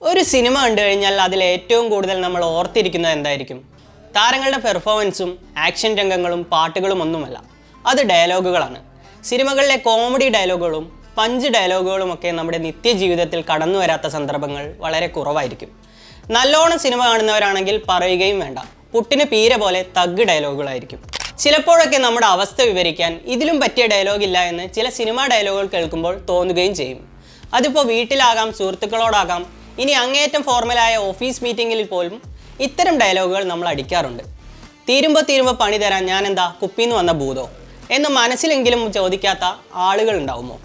ഒരു സിനിമ കണ്ടു കഴിഞ്ഞാൽ അതിൽ ഏറ്റവും കൂടുതൽ നമ്മൾ ഓർത്തിരിക്കുന്നത് എന്തായിരിക്കും? താരങ്ങളുടെ പെർഫോമൻസും ആക്ഷൻ രംഗങ്ങളും പാട്ടുകളും ഒന്നുമല്ല. അത് ഡയലോഗുകളാണ് സിനിമകളിലെ കോമഡി ഡയലോഗുകളും പഞ്ച് ഡയലോഗുകളും ഒക്കെ നമ്മുടെ നിത്യജീവിതത്തിൽ കടന്നു വരാത്ത സന്ദർഭങ്ങൾ വളരെ കുറവായിരിക്കും. നല്ലോണം സിനിമ കാണുന്നവരാണെങ്കിൽ പറയുകയും വേണ്ട. പുട്ടിന് പീര പോലെ തഗ് ഡയലോഗുകളായിരിക്കും ചിലപ്പോഴൊക്കെ നമ്മുടെ അവസ്ഥ വിവരിക്കാൻ ഇതിലും പറ്റിയ ഡയലോഗില്ല എന്ന് ചില സിനിമാ ഡയലോഗുകൾ കേൾക്കുമ്പോൾ തോന്നുകയും ചെയ്യും. അതിപ്പോൾ വീട്ടിലാകാം സുഹൃത്തുക്കളോടാകാം ഇനി അങ്ങേയറ്റം ഫോർമലായ ഓഫീസ് മീറ്റിങ്ങിൽ പോലും ഇത്തരം ഡയലോഗുകൾ നമ്മൾ അടിക്കാറുണ്ട്. തീരുമ്പോൾ തീരുമ്പോൾ പണി തരാൻ ഞാൻ എന്താ കുപ്പിന്ന് വന്ന ഭൂതോ? എന്ന് മനസ്സിലെങ്കിലും ചോദിക്കാത്ത ആളുകൾ ഉണ്ടാവുമോ?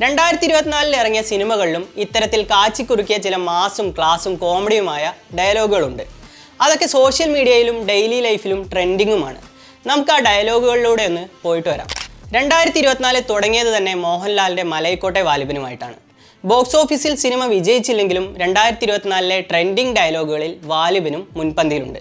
രണ്ടായിരത്തി ഇരുപത്തിനാലിൽ ഇറങ്ങിയ സിനിമകളിലും ഇത്തരത്തിൽ കാച്ചിക്കുറുക്കിയ ചില മാസും ക്ലാസും കോമഡിയുമായ ഡയലോഗുകളുണ്ട്. അതൊക്കെ സോഷ്യൽ മീഡിയയിലും ഡെയിലി ലൈഫിലും ട്രെൻഡിങ്ങുമാണ്. നമുക്ക് ആ ഡയലോഗുകളിലൂടെ ഒന്ന് പോയിട്ട് വരാം. രണ്ടായിരത്തി ഇരുപത്തിനാലിൽ തുടങ്ങിയത് തന്നെ മോഹൻലാലിന്റെ മലൈക്കോട്ടെ വാലിബനുമായിട്ടാണ്. ബോക്സ് ഓഫീസിൽ സിനിമ വിജയിച്ചില്ലെങ്കിലും രണ്ടായിരത്തി ഇരുപത്തിനാലിലെ ട്രെൻഡിങ് ഡയലോഗുകളിൽ വാലിബിനും മുൻപന്തിയിലുണ്ട്.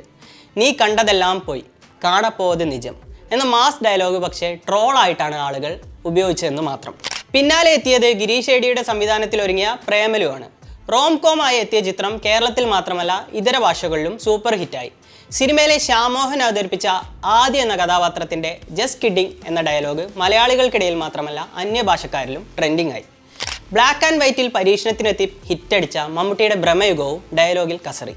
നീ കണ്ടതെല്ലാം പോയി. കാണപ്പോത് നിജം. എന്ന മാസ് ഡയലോഗ് പക്ഷേ ട്രോളായിട്ടാണ് ആളുകൾ ഉപയോഗിച്ചതെന്ന് മാത്രം. പിന്നാലെ എത്തിയത് ഗിരീഷ് ഏടിയുടെ സംവിധാനത്തിൽ ഒരുങ്ങിയ പ്രേമലുവാണ്. റോം കോം ആയി എത്തിയ ചിത്രം കേരളത്തിൽ മാത്രമല്ല ഇതര ഭാഷകളിലും സൂപ്പർ ഹിറ്റായി. സിനിമയിലെ ശ്യാമോഹൻ അവതരിപ്പിച്ച ആദ്യ എന്ന കഥാപാത്രത്തിന്റെ ജസ്റ്റ് കിഡിങ് എന്ന ഡയലോഗ് മലയാളികൾക്കിടയിൽ മാത്രമല്ല അന്യഭാഷക്കാരിലും ട്രെൻഡിങ് ആയി. ബ്ലാക്ക് ആൻഡ് വൈറ്റിൽ പരീക്ഷണത്തിനെത്തി ഹിറ്റടിച്ച മമ്മൂട്ടിയുടെ ഭ്രമയുഗവും ഡയലോഗിൽ കസറി.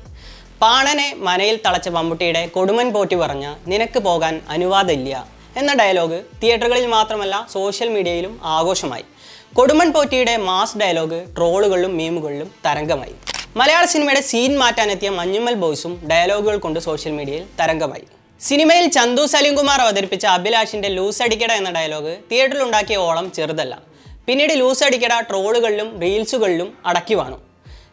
പാണനെ മനയിൽ തളച്ച മമ്മൂട്ടിയുടെ കൊടുമൻ പോറ്റി പറഞ്ഞ നിനക്ക് പോകാൻ അനുവാദമില്ല എന്ന ഡയലോഗ് തിയേറ്ററുകളിൽ മാത്രമല്ല സോഷ്യൽ മീഡിയയിലും ആഘോഷമായി. കൊടുമൺ പോറ്റിയുടെ മാസ് ഡയലോഗ് ട്രോളുകളിലും മീമുകളിലും തരംഗമായി. മലയാള സിനിമയുടെ സീൻ മാറ്റാനെത്തിയ മഞ്ഞുമ്മൽ ബോയ്സും ഡയലോഗുകൾ കൊണ്ട് സോഷ്യൽ മീഡിയയിൽ തരംഗമായി. സിനിമയിൽ ചന്തു സലീംകുമാർ അവതരിപ്പിച്ച അഭിലാഷിന്റെ ലൂസ് അടിക്കട എന്ന ഡയലോഗ് തിയേറ്ററിൽ ഉണ്ടാക്കിയ ഓളം ചെറുതല്ല. പിന്നീട് ലൂസ് അടിക്കട ട്രോളുകളിലും റീൽസുകളിലും അടക്കി വാണു.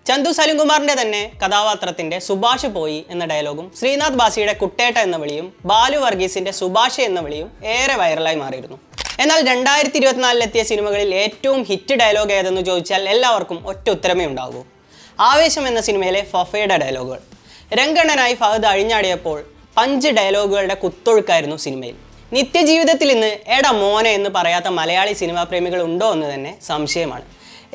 ചന്തു സലിംകുമാറിന്റെ തന്നെ കഥാപാത്രത്തിന്റെ സുഭാഷ് പോയി എന്ന ഡയലോഗും ശ്രീനാഥ് ബാസിയുടെ കുട്ടേട്ട എന്ന വിളിയും ബാലു വർഗീസിന്റെ സുഭാഷ് എന്ന വിളിയും ഏറെ വൈറലായി മാറിയിരുന്നു. എന്നാൽ രണ്ടായിരത്തി ഇരുപത്തിനാലിലെത്തിയ സിനിമകളിൽ ഏറ്റവും ഹിറ്റ് ഡയലോഗ് ഏതെന്ന് ചോദിച്ചാൽ എല്ലാവർക്കും ഒറ്റ ഉത്തരമേ ഉണ്ടാകൂ ആവേശം എന്ന സിനിമയിലെ ഫഫയുടെ ഡയലോഗുകൾ. രംഗണ്ണനായി ഫഹദ് അഴിഞ്ഞാടിയപ്പോൾ അഞ്ച് ഡയലോഗുകളുടെ കുത്തൊഴുക്കായിരുന്നു സിനിമയിൽ. നിത്യജീവിതത്തിൽ ഇന്ന് എടാ മോനെ എന്ന് പറയാത്ത മലയാളി സിനിമാ പ്രേമികൾ ഉണ്ടോ എന്ന് തന്നെ സംശയമാണ്.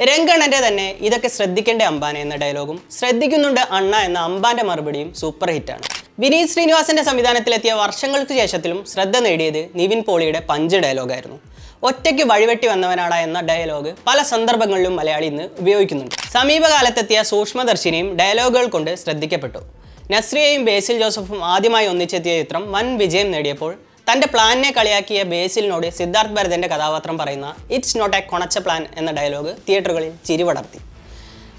രംഗണന്റെ തന്നെ ഇതൊക്കെ ശ്രദ്ധിക്കേണ്ട അമ്പാന എന്ന ഡയലോഗും ശ്രദ്ധിക്കുന്നുണ്ട് അണ്ണ എന്ന അമ്പാന്റെ മറുപടിയും സൂപ്പർ ഹിറ്റാണ് വിനീത് ശ്രീനിവാസന്റെ സംവിധാനത്തിലെത്തിയ വർഷങ്ങൾക്ക് ശേഷത്തിലും ശ്രദ്ധ നേടിയത് നിവിൻ പോളിയുടെ പഞ്ച് ഡയലോഗായിരുന്നു. ഒറ്റയ്ക്ക് വഴിവെട്ടി വന്നവനാടാ എന്ന ഡയലോഗ് പല സന്ദർഭങ്ങളിലും മലയാളി ഇന്ന് ഉപയോഗിക്കുന്നുണ്ട്. സമീപകാലത്തെത്തിയ സൂക്ഷ്മദർശിനിയും ഡയലോഗുകൾ കൊണ്ട് ശ്രദ്ധിക്കപ്പെട്ടു. നസ്രിയയും ബേസിൽ ജോസഫും ആദ്യമായി ഒന്നിച്ചെത്തിയ ചിത്രം വൻ വിജയം നേടിയപ്പോൾ തന്റെ പ്ലാനിനെ കളിയാക്കിയ ബേസിലിനോട് സിദ്ധാർത്ഥ് ഭരതന്റെ കഥാപാത്രം പറയുന്ന ഇറ്റ്സ് നോട്ട് എ കൊണച്ച പ്ലാൻ എന്ന ഡയലോഗ് തിയേറ്ററുകളിൽ ചിരിവടർത്തി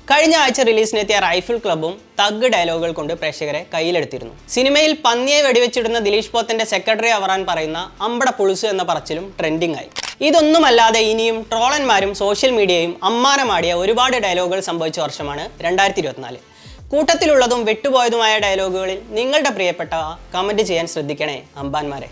കഴിഞ്ഞ ആഴ്ച റിലീസിനെത്തിയ റൈഫിൾ ക്ലബും തഗ് ഡയലോഗുകൾ കൊണ്ട് പ്രേക്ഷകരെ കയ്യിലെടുത്തിരുന്നു. സിനിമയിൽ പന്നിയെ വെടിവെച്ചിടുന്ന ദിലീഷ് പോത്തന്റെ സെക്രട്ടറി അവറാൻ പറയുന്ന അമ്പട പുളുസു എന്ന പറച്ചിലും ട്രെൻഡിംഗ് ആയി. ഇതൊന്നുമല്ലാതെ ഇനിയും ട്രോളന്മാരും സോഷ്യൽ മീഡിയയും അമ്മാനമാടിയ ഒരുപാട് ഡയലോഗുകൾ സംഭവിച്ച വർഷമാണ് രണ്ടായിരത്തി ഇരുപത്തിനാല് കൂട്ടത്തിലുള്ളതും വിട്ടുപോയതുമായ ഡയലോഗുകളിൽ നിങ്ങളുടെ പ്രിയപ്പെട്ടവ കമന്റ് ചെയ്യാൻ ശ്രദ്ധിക്കണേ അമ്പാന്മാരെ.